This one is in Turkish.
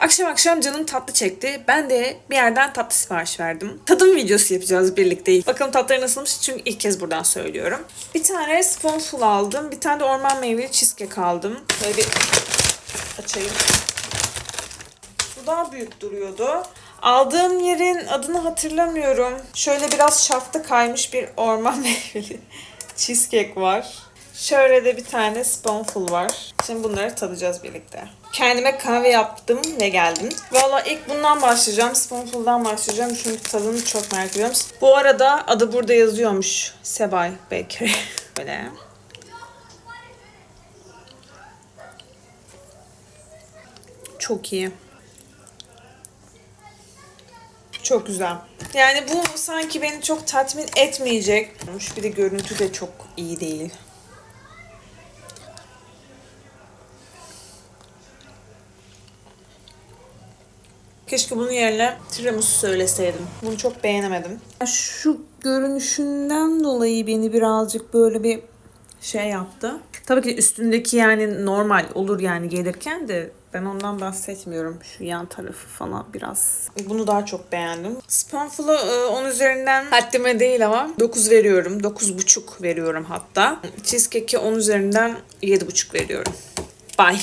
Akşam akşam canım tatlı çekti. Ben de bir yerden tatlı sipariş verdim. Tadım videosu yapacağız birlikte. Bakalım tatları nasılmış çünkü ilk kez buradan söylüyorum. Bir tane spoonful aldım. Bir tane de orman meyveli cheesecake aldım. Böyle bir açayım. Bu daha büyük duruyordu. Aldığım yerin adını hatırlamıyorum. Şöyle biraz şaftı kaymış bir orman meyveli cheesecake var. Şöyle de bir tane spoonful var. Şimdi bunları tadacağız birlikte. Kendime kahve yaptım ve geldim. Valla ilk bundan başlayacağım. Spoonful'dan başlayacağım çünkü tadını çok merak ediyorum. Bu arada adı burada yazıyormuş. Sebay Bakery. Böyle. Çok iyi. Çok güzel. Yani bu sanki beni çok tatmin etmeyecek. Bir de görüntü de çok iyi değil. Keşke bunun yerine tiramisu söyleseydim. Bunu çok beğenemedim. Şu görünüşünden dolayı beni birazcık böyle bir şey yaptı. Tabii ki üstündeki yani normal olur yani gelirken de ben ondan bahsetmiyorum. Şu yan tarafı falan biraz. Bunu daha çok beğendim. Spoonful'u e, 10 üzerinden haddime değil ama 9 veriyorum. 9,5 veriyorum hatta. Cheesecake'e 10 üzerinden 7,5 veriyorum. Bye.